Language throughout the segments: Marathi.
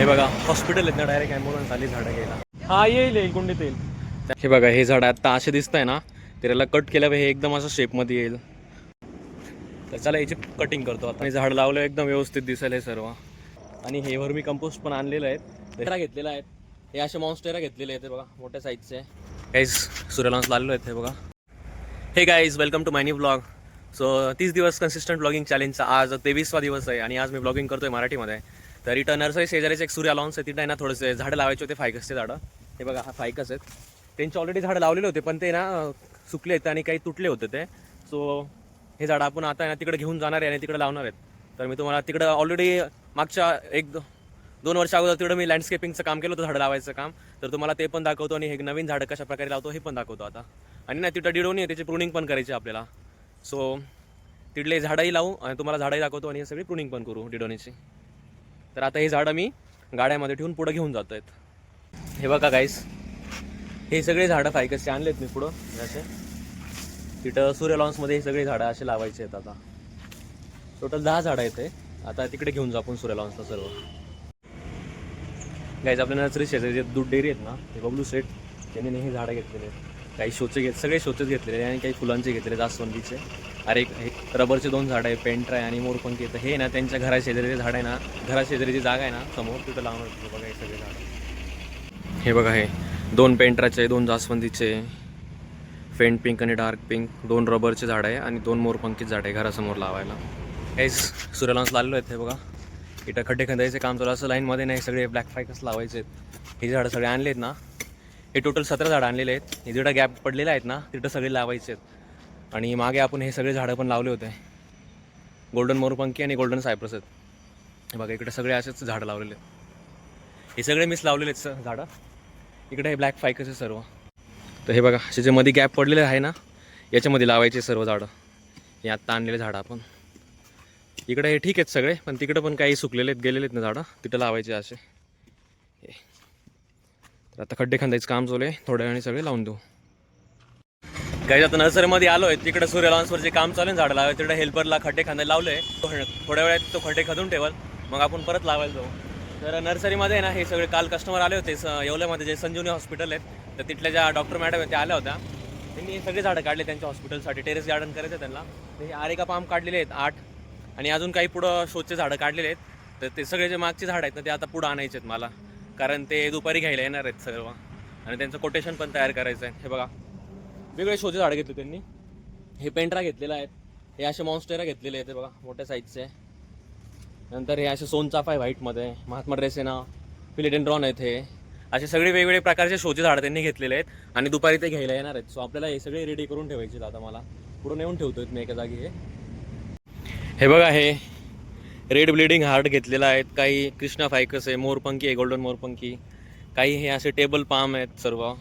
हे बघा हॉस्पिटल आहेत ना डायरेक्ट ॲम्ब्युलन्स आली झाडं घ्यायला. हा येईल येईल कुंडीत येईल. हे बघा हे झाड आता असे दिसत आहे ना तर याला कट केल्यावर हे एकदम असं शेपमध्ये येईल. तर चला याची कटिंग करतो आता. हे झाड लावलं एकदम व्यवस्थित दिसेल हे सर्व. आणि हे वर्मी कंपोस्ट पण आणलेलं आहेत. तेरा घेतलेला आहेत. हे असे मॉन्स्टेरा घेतलेले आहेत बघा मोठ्या साईजचे गाईज सूर्यलांस लावलेलो आहेत हे बघा. Hey guys welcome to my new blog so तीस दिवस कन्सिस्टंट ब्लॉगिंग चॅलेंजचा आज तेवीसवा दिवस आहे आणि आज मी ब्लॉगिंग करतोय मराठीमध्ये. तर इथं नर्सरी शेजारीचे एक सूर्या लॉन्स आहे. तिथं आहे ना थोडेसे झाडं लावायचे होते फायकसचे झाडं. हे बघा हा फायकस आहेत. त्यांचे ऑलरेडी झाडं लावलेले होते पण ते ना सुकले आहेत आणि काही तुटले होते ते. सो हे झाडं आपण आता आहे ना तिकडे घेऊन जाणार आहे आणि तिकडे लावणार आहेत. तर मी तुम्हाला तिकडं ऑलरेडी मागच्या एक दोन वर्ष अगोदर तिकडं मी लँडस्केपिंगचं काम केलं होतं झाडं लावायचं काम. तर तुम्हाला ते पण दाखवतो आणि हे नवीन झाडं कशा प्रकारे लावतो हे पण दाखवतो आता. आणि ना तिथं डिडोनी आहे त्याची प्रुनिंग पण करायची आपल्याला. सो तिथले झाडंही लावू आणि तुम्हाला झाडंही दाखवतो आणि हे सगळी प्रुनिंग पण करू डिडोनीची. तर आता हे झाडं मी गाड्यामध्ये ठेवून पुढं घेऊन जात आहेत. हे बघा गाईस हे सगळे झाडं फायकसचे आणलेत मी पुढं. असे. तिथं सूर्य लॉन्समध्ये हे सगळे झाडं असे लावायचे आहेत आता. टोटल दहा झाडं आहेत आता तिकडे घेऊन जाऊ आपण सूर्य लॉन्सला सर्व. गाईज आपल्या नर्सरी शेजारी जे दूध डेअरी आहेत ना हे बबलू सेट त्यांनी हे झाडं घेतलेले आहेत. काही शोचे घेत सगळे शोचेच घेतलेले आणि काही फुलांचे घेतलेले जास्वंदीचे अरे हे रबरचे दोन झाडं आहे पेंटर आहे आणि मोरपंखी तर हे ना त्यांच्या घरा शेजारी झाड आहे ना घरा जागा आहे ना समोर तिथं लावणार बघा हे सगळे झाडं. हे बघा हे दोन पेंटराचे दोन जास्वंदीचे फेंट पिंक आणि डार्क पिंक दोन रबरचे झाड आहे आणि दोन मोरपंखीच झाड आहे घरासमोर लावायला. हेच सूर्यलांस लावलेलो आहेत हे बघा. इथं खड्डे खंदायचे काम चालू असं लाईनमध्ये नाही सगळे ब्लॅक फायकस लावायचे आहेत. हे झाडं सगळे आणले आहेत ना. हे टोटल सतरा झाडं आणलेले आहेत. हे जिथं गॅप पडलेले आहेत ना तिथं सगळे लावायचे आहेत. आणि मागे आपण हे सगळे झाडं पण लावले होते. गोल्डन मोरपंखी आणि गोल्डन सायप्रस आहेत. हे बघा इकडे सगळे असेच झाडं लावलेले आहेत. हे सगळे मीच लावलेले आहेत झाडं. इकडे हे ब्लॅक फायकस आहे सर्व. तर हे बघा असे जे मध्ये गॅप पडलेले आहे ना याच्यामध्ये लावायचे सर्व झाडं. हे आत्ता आणलेले झाडं आपण. इकडे हे ठीक आहेत सगळे पण तिकडं पण काही सुकलेले आहेत गेलेले आहेत ना झाडं. तिथं लावायचे असे. तर आता खड्डे खांदायचं काम चालू आहे. थोड्या वेळाने सगळे लावून देऊ. गाईज आता नर्सरीमध्ये आलो आहे तिकडे सूर्य लॉन्सवरचे काम चालू आहे झाडं लावायचं तिकडे हेल्परला खड्डे खांदायला लावले थोड्या वेळात तो खड्डे खदून ठेवल. मग आपण परत लावायला जाऊ. तर नर्सरीमध्ये आहे ना हे सगळे काल कस्टमर आले होते स- येवल्यामध्ये जे संजीवनी हॉस्पिटल आहेत तर तिथल्या ज्या डॉक्टर मॅडम आहेत त्या आल्या होत्या. त्यांनी हे सगळे झाडं काढले त्यांच्या हॉस्पिटलसाठी टेरेस गार्डन करायचं त्यांना. तर हे आरेका पाम काढलेले आहेत आठ. आणि अजून काही पुढं शोचे झाडं काढलेले आहेत. तर ते सगळे जे मागचे झाडं आहेत ना ते आता पुढं आणायचे आहेत मला. कारण ते दुपारी घ्यायला येणार आहेत सर्व. आणि त्यांचं कोटेशन पण तयार करायचं आहे. हे बघा. वेगळे शोचे झाडं घेतले त्यांनी. हे पेंट्रा घेतलेलं आहेत हे असे मॉन्स्टेरा घेतलेले आहेत बघा मोठ्या साईजचे नंतर हे असे सोनचाफा आहे व्हाईटमध्ये महात्मा ड्रेसेना फिलिडेंड्रॉन आहेत हे. असे सगळे वेगवेगळे प्रकारचे शोचे झाडं त्यांनी घेतलेले आहेत आणि दुपारी ते घ्यायला येणार आहेत. सो आपल्याला हे सगळे रेडी करून ठेवायचे आहेत आता मला. पुढे नेऊन ठेवतोय मी एका जागी हे. हे बघा हे. रेड ब्लिडिंग हार्ट घेतलेला आहेत. काही कृष्णा फायकस आहे मोरपंखी आहे गोल्डन मोरपंखी काही हे असे टेबल पाम आहेत सर्व.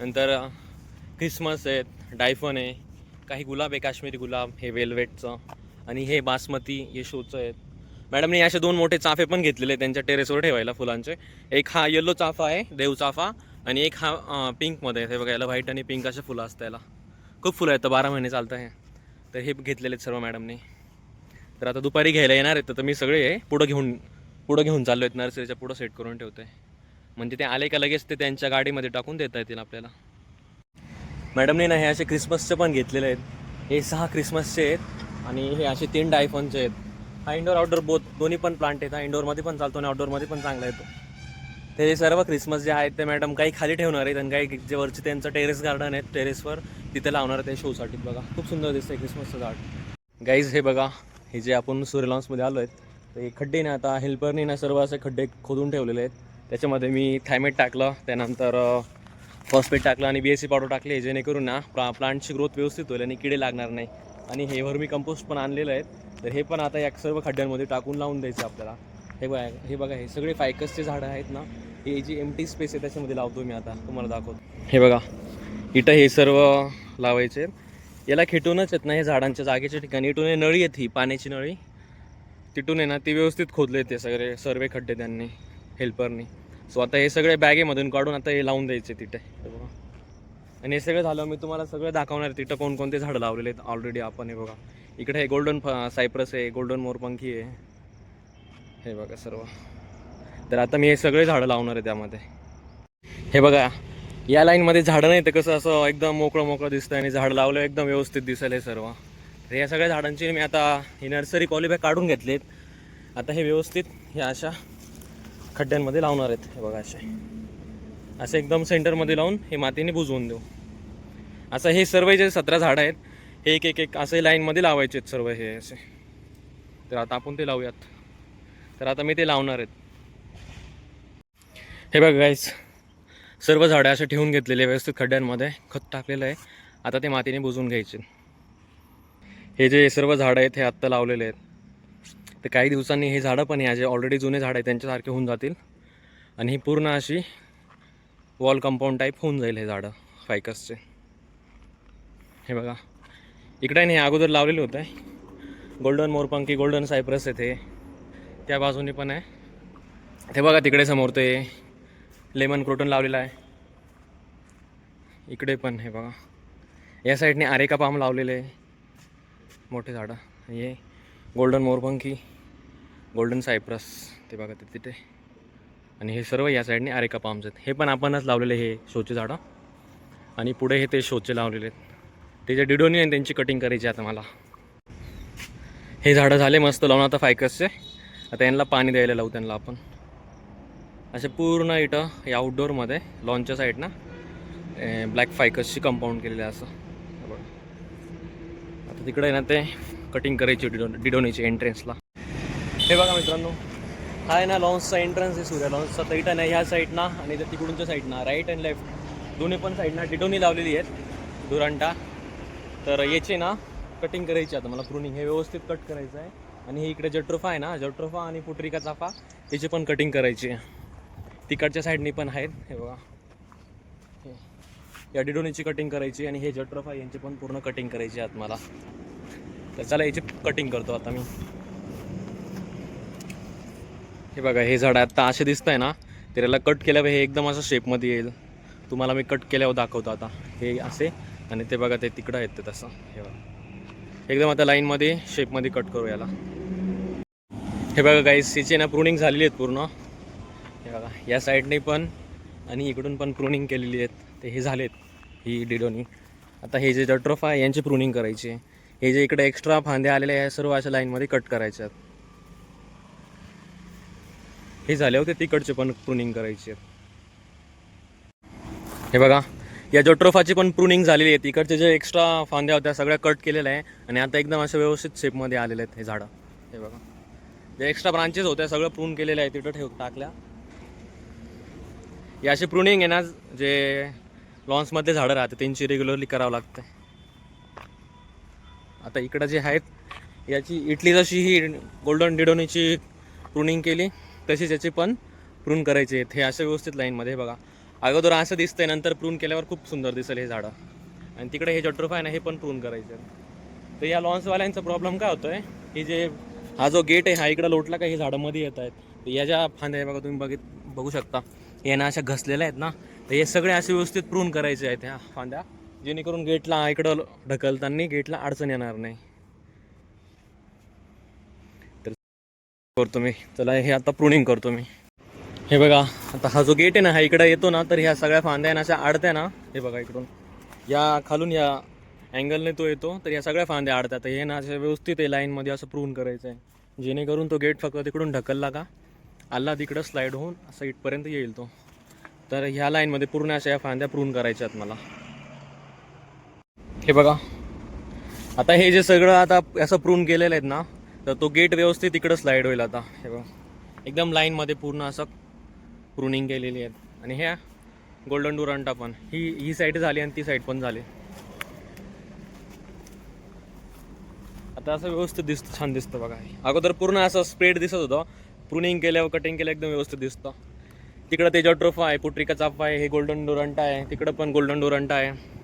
नंतर ख्रिसमस आहेत डायफन आहे काही गुलाब आहे काश्मीरी गुलाब हे वेलवेटचं आणि हे बासमती हे शोचं आहेत मॅडमने असे दोन मोठे चाफे पण घेतलेले आहेत त्यांच्या टेरेसवर ठेवायला फुलांचे. एक हा येलो चाफा आहे देव चाफा आणि एक हा पिंकमध्ये हे बघायला व्हाईट आणि पिंक असे फुलं असतं याला. खूप फुलं आहेत तर बारा महिने चालतं हे. तर हे घेतलेले आहेत सर्व मॅडमने. तर आता दुपारी घ्यायला येणार आहेत तर मी सगळे पुढं घेऊन पुढं घेऊन चाललो आहेत नर्सरीच्या पुढं सेट करून ठेवते म्हणजे ते आले का लगेच ते त्यांच्या गाडीमध्ये टाकून देता येतील आपल्याला. मॅडमने ना हे असे क्रिसमसचे पण घेतलेले आहेत. हे सहा क्रिसमसचे आहेत आणि हे असे तीन डायफोनचे आहेत. हा इंडोर आउटडोर बोथ दोन्ही पण प्लांट आहेत. हा इंडोरमध्ये पण चालतो आणि आउटडोरमध्ये पण चांगला येतो. ते सर्व क्रिसमस जे आहेत ते मॅडम काही खाली ठेवणार आहेत आणि काही जे वरचे त्यांचं टेरेस गार्डन आहे टेरेसवर तिथे लावणार आहे ते शोसाठी बघा खूप सुंदर दिसतंय क्रिसमसचं झाड. गाईज हे बघा हे जे आपण सूर्यलॉन्समध्ये आलो आहेत ते हे खड्डे ना आता हेल्परने ना सर्व असे खड्डे खोदून ठेवलेले आहेत. त्याच्यामध्ये मी थायमेट टाकलं त्यानंतर फॉस्फेट टाकलं आणि बी एस सी पावडर टाकले जेणेकरून ना प्ला प्लांटची ग्रोथ व्यवस्थित होईल आणि किडे लागणार नाही. आणि हे वर्मी कंपोस्ट पण आणलेलं आहे. तर हे पण आता या सर्व खड्ड्यांमध्ये टाकून लावून द्यायचं आपल्याला. हे बघा हे बघा हे सगळे फायकसचे झाडं आहेत ना हे जी एम टी स्पेस आहे त्याच्यामध्ये लावतो मी आता. तुम्हाला दाखवतो. हे बघा इथं हे सर्व लावायचे. याला खेटूनच आहेत ना हे झाडांच्या जागेच्या ठिकाणी. इथून नळी आहेत ही पाण्याची नळी. तिथून आहे ना ती व्यवस्थित खोदले ते सगळे सर्वे खड्डे त्यांनी हेल्परनी सो आता हे सगळे बॅगेमधून काढून आता हे लावून द्यायचे तिथे. हे बघा. आणि हे सगळं झालं मी तुम्हाला सगळं दाखवणार आहे तिथं कोणकोणते झाडं लावलेले आहेत ऑलरेडी आपण हे बघा. इकडे हे गोल्डन सायप्रस आहे गोल्डन मोरपंखी आहे. हे बघा सर्व. तर आता मी हे सगळे झाडं लावणार आहे त्यामध्ये. हे बघा या लाईनमध्ये झाडं नाही तर कसं असं एकदम मोकळं मोकळं दिसतं आणि झाड लावलं एकदम व्यवस्थित दिसेल हे सर्व. तर या सगळ्या झाडांची मी आता ही नर्सरी पॉलिबॅग काढून घेतलेत. आता हे व्यवस्थित ह्या अशा. खड्ड्यांमध्ये लावणार आहेत हे बघा असे. असे एकदम सेंटरमध्ये लावून हे मातीने बुजवून देऊ. असं हे सर्व जे सतरा झाडं आहेत हे एक एक एक असे लाईनमध्ये लावायचे आहेत सर्व हे असे. तर आता आपण ते लावूयात. तर आता मी ते लावणार आहेत. हे बघा गाईस सर्व झाडं असे ठेवून घेतलेले व्यवस्थित खड्ड्यांमध्ये. खत टाकलेलं आहे. आता ते मातीने बुजवून घ्यायचे. हे जे सर्व झाडं आहेत हे आत्ता लावलेले आहेत. तर काही दिवसांनी हे झाडं पण ह्या जे ऑलरेडी जुने झाडं आहेत त्यांच्यासारखे होऊन जातील. आणि ही पूर्ण अशी वॉल कंपाऊंड टाईप होऊन जाईल हे झाडं फायकसचे हे बघा. इकडे नाही हे अगोदर लावलेले आहे गोल्डन मोरपंकी गोल्डन सायप्रस येथे त्या बाजूने पण आहे. ते बघा तिकडे समोर ते लेमन क्रोटन लावलेलं आहे. इकडे पण हे बघा. या साईडने आरेका पाम लावलेले मोठे झाडं. हे गोल्डन मोरपंखी गोल्डन सायप्रस ते बघा ते तिथे. आणि हे सर्व या साईडने आरेका पाम्स आहेत. हे पण आपणच लावलेले हे शोचे झाडं. आणि पुढे हे ते शोचे लावलेले आहेत. ते जे डिडोनी आहे त्यांची कटिंग करायची आता मला. हे झाडं झाले मस्त लावून आता फायकसचे आता यांना पाणी द्यायला लावू त्यांना आपण. असे पूर्ण इथं या आउटडोअरमध्ये लॉनच्या साईडनं ब्लॅक फायकसची कंपाऊंड केलेलं आहे असं. आता तिकडे आहे ना ते कटिंग करायची डिडो डिडोनीच्या एंट्रन्सला हे बघा मित्रांनो हा आहे ना लॉन्सचा एंट्रन्स आहे सूर्या. लॉन्सचा तर इथं नाही ह्या साईडना आणि त्या तिकडूनच्या साईडना राईट अँड लेफ्ट दोन्ही पण साईडना डिडोनी लावलेली आहेत. दुरांटा. तर याची ना कटिंग करायची आता मला प्रुनिंग हे व्यवस्थित कट करायचं आहे. आणि हे इकडे जट्रोफा आहे ना जट्रोफा आणि पुटरिका चाफा याची पण कटिंग करायची आहे. तिकडच्या साईडनी पण आहेत. हे बघा. या डिडोनीची कटिंग करायची आणि हे जट्रोफा यांची पण पूर्ण कटिंग करायची आहेत मला. तर चला याची कटिंग करतो आता मी. हे बघा हे झाड आता असे दिसत आहे ना तर याला कट केल्यावर हे एकदम असं शेपमध्ये येईल. तुम्हाला मी कट केल्यावर दाखवतो आता. हे असे आणि ते बघा ते तिकडं आहेत तसं. हे बघा. एकदम आता लाईनमध्ये शेपमध्ये कट करू याला. हे बघा गाईस हिचे ना प्रुनिंग झालेली आहेत पूर्ण. हे बघा या साईडने पण आणि इकडून पण प्रुनिंग केलेली आहेत. ते हे झालेत ही डिडोनी आता हे जे जट्रोफा आहे यांची प्रुनिंग करायची आहे. हे जे इकडे एक्स्ट्रा फांद्या आलेले आहेत सर्व अशा लाईनमध्ये कट करायच्या आहेत. हे झाले होते तिकडचे पण प्रुनिंग करायचे आहेत. हे बघा या जट्रोफाची पण प्रुनिंग झालेली आहे. तिकडचे जे एक्स्ट्रा फांद्या होत्या सगळ्या कट केलेल्या आहे. आणि आता एकदम अशा व्यवस्थित शेपमध्ये आलेले आहेत हे झाडं. हे बघा. जे एक्स्ट्रा ब्रांचेस होत्या सगळं प्रून केलेलं आहे. तिथं ठेव टाकल्या. या अशी प्रुनिंग आहे ना जे लॉन्समधले झाडं राहते त्यांची रेग्युलरली करावं लागते. आता इकडं जे आहेत याची इटली जशी ही गोल्डन डिडोनीची प्रुनिंग केली तशीच याची पण प्रून करायची आहेत. हे अशा व्यवस्थित लाईनमध्ये बघा. अगोदर असं दिसतंय नंतर प्रून केल्यावर खूप सुंदर दिसेल हे झाडं. आणि तिकडे हे जट्रोफा आहे ना हे पण प्रून करायचे तर या लॉन्सवाल्यांचा प्रॉब्लेम काय होतोय की जे हा जो गेट आहे हा इकडं लोटला का हे झाडं मध्ये येत आहेत. तर या ज्या फांद्या बघा तुम्ही बघित बघू शकता. या ना अशा घसलेल्या आहेत ना तर हे सगळे असे व्यवस्थित प्रून करायचे आहेत ह्या फांद्या. जेणेकरून गेटला इकडं ढकलताना गेटला अडचण येणार नाही. तर करतो मी. चला हे आता प्रुनिंग करतो मी. हे बघा आता हा जो गेट आहे ना हा इकडे येतो ना तर ह्या सगळ्या फांद्या ना अशा आडत्या ना हे बघा इकडून. या खालून या अँगलने तो येतो तर या सगळ्या फांद्या आडतात तर हे ना अशा व्यवस्थित आहे लाईनमध्ये असं प्रून करायचं आहे जेणेकरून तो गेट फक्त तिकडून ढकलला का आला तिकडं स्लाईड होऊन असा इथपर्यंत येईल तो. तर ह्या लाईनमध्ये पूर्ण अशा या फांद्या प्रून करायच्या आहेत मला. हे बघा. आता हे जे सगळं आता असं प्रून केलेलं आहेत ना तर तो गेट व्यवस्थित इकडं स्लाईड होईल आता. हे बघा. एकदम लाईनमध्ये पूर्ण असं प्रुनिंग केलेली आहेत. आणि ह्या गोल्डन डुरांटा पण. ही ही साईड झाली आणि ती साईड पण झाली. आता असं व्यवस्थित दिसतं छान दिसतं बघा. अगोदर पूर्ण असं स्प्रेड दिसत होतं. प्रुनिंग केल्यावर कटिंग केलं एकदम व्यवस्थित दिसतं. तिकडं तेजा ट्रोफा आहे पुट्रिका चाफा आहे हे गोल्डन डोरंटा आहे. तिकडं पण गोल्डन डोरंटा आहे.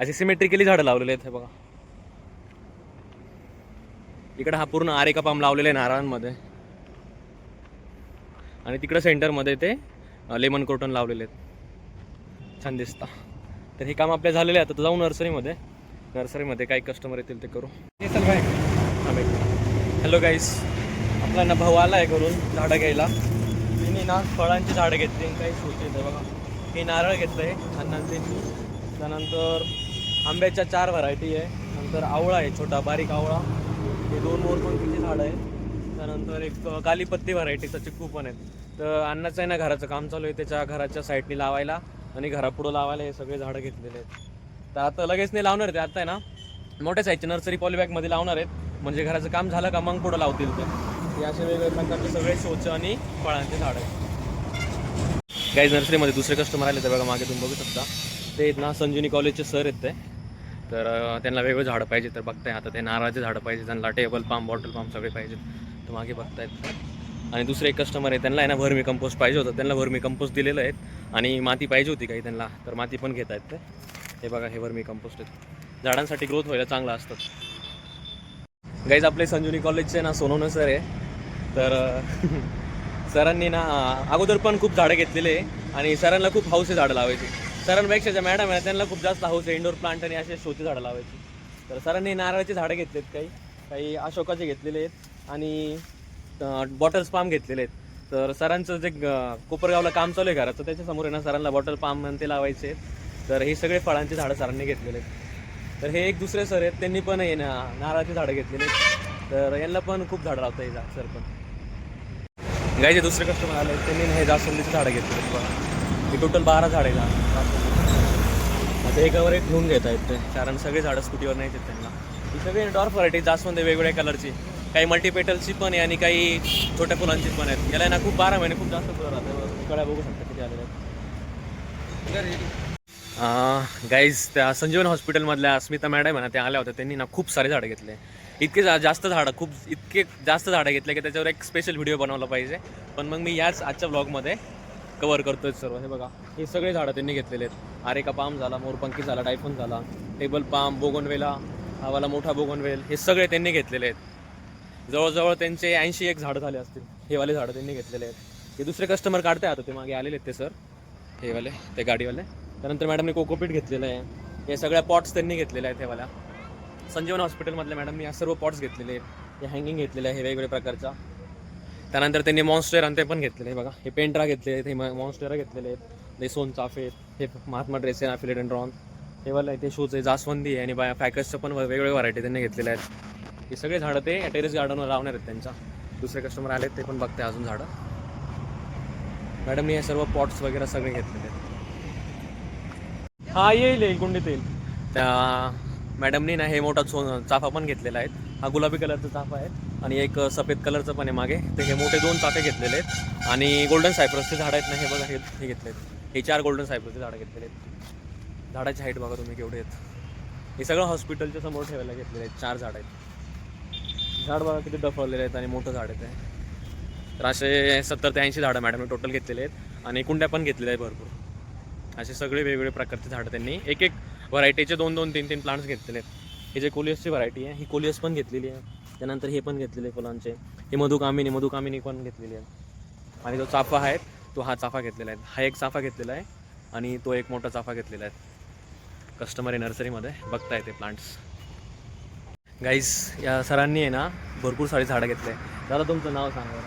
अशी सिमेट्रिकली झाडं लावलेली आहेत हे बघा. इकडं हा पूर्ण आरेका पाम लावलेला आहे नारळांमध्ये. आणि तिकडं सेंटरमध्ये ते लेमन क्रोटन लावलेले आहेत. छान दिसतं. तर हे काम आपल्या झालेले आहे. आता जाऊ नर्सरीमध्ये नर्सरीमध्ये काही कस्टमर येतील ते करू. हॅलो गाईस आपला ना भाऊ आला आहे करून झाडं घ्यायला. तिने मी ना फळांची झाडं घेतली काही येते बघा. हे नारळ घेतलं आहे आणि त्यानंतर आंब्याच्या चार व्हरायटी आहे. नंतर आवळा आहे छोटा बारीक आवळा. हे दोन मोरपंखीची झाडं आहे त्यानंतर एक कालीपत्ती व्हरायटीचा चिक्कू पण आहेत तर अण्णाचं आहे ना घराचं काम चालू आहे त्याच्या घराच्या साईडनी लावायला आणि घरापुढं लावायला हे सगळे झाडं घेतलेले आहेत. तर आता लगेच नाही लावणार ते आता आहे ना. मोठ्या साईजचे नर्सरी पॉलीबॅगमध्ये लावणार आहेत. म्हणजे घराचं काम झालं का मग पुढं लावतील ते. हे असे वेगवेगळ्या प्रकारचे सगळे शोचं आणि फळांचे झाड आहेत. काही नर्सरीमध्ये दुसरे कस्टमर आले तर बघा मागे तुम्ही बघू शकता. ते आहेत ना संजीवनी कॉलेजचे सर आहेत ते. तर त्यांना वेगळं झाडं पाहिजे तर बघताय. आता ते नारळाचे झाडं पाहिजे त्यांना टेबल पाम बॉटल पाम सगळे पाहिजेत. तर मागे बघतायत. आणि दुसरे एक कस्टमर आहे त्यांना आहे ना भरमी कंपोस्ट पाहिजे होतं. त्यांना भरमी कंपोस्ट दिलेलं आहेत. आणि माती पाहिजे होती काही त्यांना तर माती पण घेत आहेत ते. हे बघा हे भरमी कंपोस्ट आहेत. झाडांसाठी ग्रोथ व्हायला चांगलं असतात गाईज आपले संजुनी कॉलेजचे ना सोनवणे सर आहे. तर सरांनी ना अगोदर पण खूप झाडं घेतलेले आणि सरांना खूप हाऊस आहे झाडं लावायची. सरांपेक्षा ज्या मॅडम आहे त्यांना खूप जास्त हाऊस आहे इंडोर प्लांट आणि असे शोची झाडं लावायची. तर सरांनी नारळाची झाडं घेतलेत काही. काही अशोकाचे घेतलेले आहेत आणि बॉटल्स पाम घेतलेले आहेत. तर सरांचं जे कोपरगावला काम चालू आहे घराचं त्याच्यासमोर आहे ना सरांना बॉटल पाम ते लावायचे आहेत. तर हे सगळे फळांची झाडं सरांनी घेतलेले आहेत. तर हे एक दुसरे सर आहेत त्यांनी पण हे ना नारळाची झाडं घेतलेली आहेत. तर यांना पण खूप झाडं लावता येईल सर पण. गायचे दुसरे कस्टमर आले त्यांनी हे जास्वंदीची झाडं घेतली आहेत. बघा हे टोटल बारा झाड आहे जास्वंदीची. आता एकावर एक घेऊन घेत आहेत ते. कारण सगळे झाडं स्कूटीवर नाही येत त्यांना. ही सगळी डॉर्फ व्हरायटी जास्वंद आहे वेगवेगळ्या कलरची काही मल्टीपेटलची पण आहे आणि काही छोट्या फुलांची पण आहेत. याला ना खूप बारा महिने खूप जास्त फुलं राहतात. कळ्या बघू शकता किती आलेल्या आहेत. गाईज त्या संजीवन हॉस्पिटलमधल्या अस्मिता मॅडम आहे ना त्या आल्या होत्या. त्यांनी ना खूप सारे झाडं घेतले. इतके जा- जास्त झाडं खूप इतके जास्त झाडं घेतले की त्याच्यावर एक स्पेशल व्हिडिओ बनवला पाहिजे. पण मग मी याच आजच्या ब्लॉगमध्ये कवर करतोय सर्व. हे बघा हे सगळे झाडं त्यांनी घेतलेले आहेत. आरेका पाम झाला मोरपंखी झाला टायफोन झाला टेबल पाम बोगनवेला हावाला मोठा बोगनवेल हे सगळे त्यांनी घेतलेले आहेत. जवळजवळ त्यांचे ऐंशी एक झाडं झाले असतील. हे वाले झाडं त्यांनी घेतलेले आहेत. हे दुसरे कस्टमर काढताय आता ते मागे आलेले आहेत ते सर हे वाले ते गाडीवाले. त्यानंतर मॅडमने कोकोपीट घेतलेलं आहे. हे सगळ्या पॉट्स त्यांनी घेतलेल्या आहेत हेवाल्या संजीवन हॉस्पिटलमधल्या मॅडमनी या सर्व पॉट्स घेतलेले आहेत. हे हँगिंग घेतलेले आहे हे वेगवेगळ्या प्रकारच्या त्यानंतर त्यांनी मॉन्स्टर आणि ते पण घेतलेले आहे बघा. हे पेंट्रा घेतले आहेत हे मॉन्स्टेरा घेतलेले आहेत. हे सोन चाफे हे महात्मा ड्रेस आहे फिलेडेंड्रॉन हे वाला आहे ते शूज आहे जास्वंदी आहे आणि बाय फॅकसच्या पण वेगवेगळ्या व्हरायटी त्यांनी घेतलेल्या आहेत. हे सगळे झाडं ते टेरेस गार्डनवर लावणार आहेत त्यांच्या. दुसरे कस्टमर आले ते पण बघते अजून झाडं. मॅडमनी हे सर्व पॉट्स वगैरे सगळे घेतलेले आहेत. हा येईल येईल कुंडीत येईल. त्या मॅडमनी ना हे मोठा सो चाफा पण घेतलेला आहे. हा गुलाबी कलरचा चाफा आहे आणि एक सफेद कलरचं पण आहे मागे. ते हे मोठे दोन चाफे घेतलेले आहेत. आणि गोल्डन सायप्रसचे झाडं आहेत ना हे बघा हे हे घेतले आहेत हे चार गोल्डन सायप्रसचे झाडं घेतलेले आहेत. झाडाची हाईट बघा तुम्ही केवढे आहेत. हे सगळं हॉस्पिटलच्या समोर ठेवायला घेतलेले आहेत. चार झाड आहेत. झाड बघा किती डफवलेले आहेत आणि मोठं झाड आहे तर असे सत्तर ते ऐंशी झाडं मॅडमने टोटल घेतलेले आहेत. आणि कुंड्या पण घेतलेल्या आहेत भरपूर. असे सगळे वेगवेगळे प्रकारचे झाडं त्यांनी एक एक व्हरायटीचे दोन दोन तीन तीन प्लांट्स घेतलेले आहेत. हे जे कोलियसची व्हरायटी आहे ही कोलियस पण घेतलेली आहे. त्यानंतर हे पण घेतलेले फुलांचे. हे मधुकामिनी मधुकामिनी पण घेतलेली आहे. आणि जो चाफा आहे तो हा चाफा घेतलेला आहे. हा एक चाफा घेतलेला आहे आणि तो एक मोठा चाफा घेतलेला आहे. कस्टमर आहे नर्सरीमध्ये बघता येते प्लांट्स गाईस या सरांनी आहे ना भरपूर सारे झाडं घेतले दादा तुमचं नाव सांगा.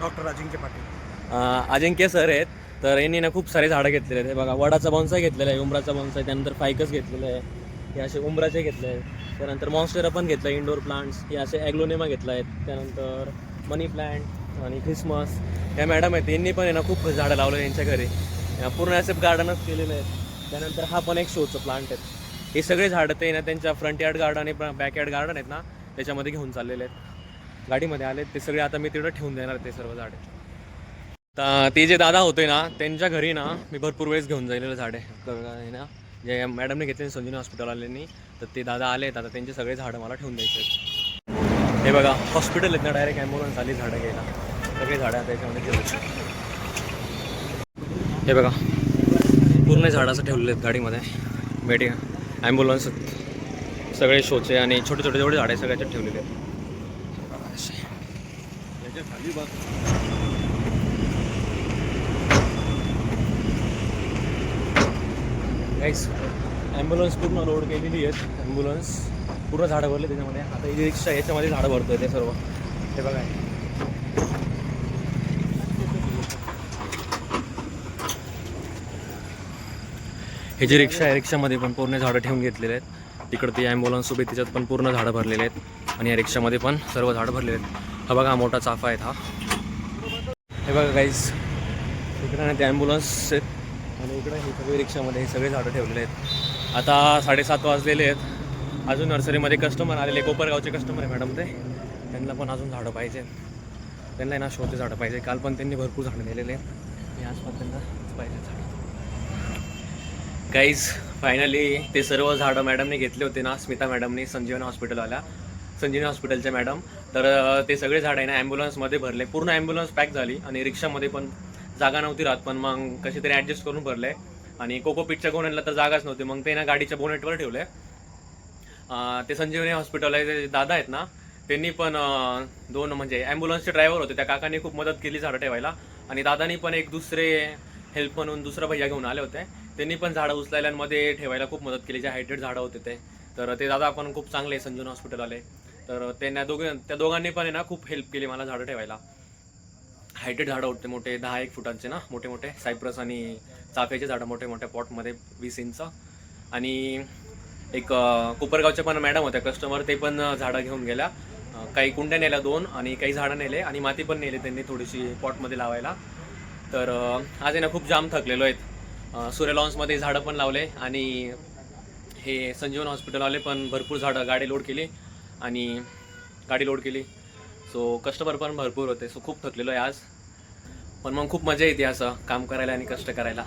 डॉक्टर अजिंक्य पाटील. अजिंक्य सर आहेत. तर यांनी ना खूप सारे झाडं घेतलेले आहेत. हे बघा वडाचा बॉन्साय घेतलेला आहे उंबराचा बॉन्साय त्यानंतर फायकस घेतलेलं आहे. हे असे उंबराचे घेतले आहेत. त्यानंतर मॉन्स्टेरा पण घेतलं आहे इंडोर प्लांट्स हे असे ॲग्लोनेमा घेतला आहेत. त्यानंतर मनी प्लांट आणि ख्रिसमस ह्या मॅडम आहेत यांनी पण आहे ना खूप झाडं लावलं यांच्या घरी. पूर्ण असे गार्डनच केलेलं आहे त्यानंतर हा पण एक शोचं प्लांट आहे. हे सगळे झाडं ते ना त्यांच्या फ्रंट यार्ड गार्डन आणि बॅक यार्ड गार्डन आहेत ना त्याच्यामध्ये घेऊन चाललेले आहेत. गाडीमध्ये आले ते सगळे आता मी तिकडं ठेवून देणार ते सर्व झाडे. तर ते जे दादा होते ना त्यांच्या घरी ना मी भरपूर वेळेस घेऊन जायलेलं झाडे. आहे ना. जे मॅडमने घेतले संजीवनी हॉस्पिटलवाल्यांनी तर ते दादा आले आता त्यांचे सगळे झाडं मला ठेवून द्यायचे हे बघा हॉस्पिटल आहेत ना डायरेक्ट ॲम्ब्युलन्स आली झाडं घ्यायला. सगळे झाडं त्याच्यामध्ये ठेवायचे हे बघा पूर्ण झाडं असं ठेवलेले आहेत गाडीमध्ये. मेडी ॲम्ब्युलन्स सगळे शोचे आणि छोटे छोटे जेवढे झाडं आहे सगळ्याच्यात ठेवलेले आहेत. गाईस ॲम्ब्युलन्स पूर्ण लोड केलेली आहेत ॲम्ब्युलन्स पूर्ण झाडं भरले त्याच्यामध्ये. आता ई रिक्षा याच्यामध्ये झाडं भरतोय ते सर्व. हे बघा. हे जे रिक्षा आहे रिक्षामध्ये पण पूर्ण झाडं ठेवून घेतलेले आहेत. तिकडे ती ॲम्ब्युलन्स उभी त्याच्यात पण पूर्ण झाडं भरलेले आहेत. आणि या रिक्षामध्ये पण सर्व झाडं भरलेले आहेत. हा बघा हा मोठा चाफा आहे हा. हे बघा काहीच तिकडे ते ॲम्ब्युलन्स आणि इकडं हे सगळे रिक्षामध्ये हे सगळे झाडं ठेवलेले आहेत. आता साडेसात वाजलेले आहेत. अजून नर्सरीमध्ये कस्टमर आलेले कोपरगावचे कस्टमर आहे मॅडम ते. त्यांना पण अजून झाडं पाहिजे त्यांना ना शोचे झाडं पाहिजे काल पण त्यांनी भरपूर झाडं नेलेले आहेत. मी आज पण त्यांना पाहिजे झाडं. गाईज फायनली ते सर्व झाडं मॅडमने घेतले होते ना स्मिता मॅडमनी संजीवनी हॉस्पिटलवाल्या संजीवनी हॉस्पिटलच्या मॅडम तर ते सगळे झाडं आहे ना ॲम्ब्युलन्समध्ये भरले. पूर्ण ॲम्ब्युलन्स पॅक झाली आणि रिक्षामध्ये पण जागा नव्हती राहत पण मग कशी तरी ॲडजस्ट करून भरले. आणि कोकोपीटच्या गोण्यांना तर जागाच नव्हती. मग ते ना गाडीच्या बोनेटवर ठेवले. ते संजीवनी हॉस्पिटलला जे दादा आहेत ना त्यांनी पण दोन म्हणजे ॲम्ब्युलन्सचे ड्रायव्हर होते. त्या काकांनी खूप मदत केली झाडं ठेवायला. आणि दादानी पण एक दुसरे हेल्प म्हणून दुसरा भैया घेऊन आले होते. त्यांनी पण झाडं उचलायलांमध्ये ठेवायला खूप मदत केली. जे हायटेड झाडं होते ते. तर ते दादा पण खूप चांगले आहे संजीवन हॉस्पिटलवाले तर त्यांना दोघे त्या दोघांनी पण आहे ना खूप हेल्प केली मला झाडं ठेवायला. हायटेड झाडं होते मोठे दहा एक फुटांचे ना मोठे मोठे सायप्रस आणि चाफ्याचे झाडं मोठे मोठे पॉटमध्ये वीस इंच. आणि एक कोपरगावच्या पण मॅडम होत्या कस्टमर ते पण झाडं घेऊन गेल्या. काही कुंड्या नेल्या दोन आणि काही झाडं नेले आणि माती पण नेली त्यांनी थोडीशी पॉटमध्ये लावायला. तर आज आहे ना खूप जाम थकलेलो आहेत. सूर्य लॉन्समध्ये झाडं पण लावले आणि हे संजीवन हॉस्पिटलवाले पण भरपूर झाडं गाडी लोड केली आणि गाडी लोड केली. सो कस्टमर पण भरपूर होते. सो खूप थकलेलो आहे आज. पण मग खूप मजा येते असं काम करायला आणि कष्ट करायला.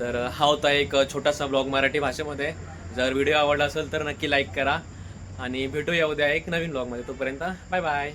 तर हा होता एक छोटासा ब्लॉग मराठी भाषेमध्ये. जर व्हिडिओ आवडला असेल तर नक्की लाईक करा. आणि भेटूया उद्या एक नवीन ब्लॉगमध्ये. तोपर्यंत बाय बाय.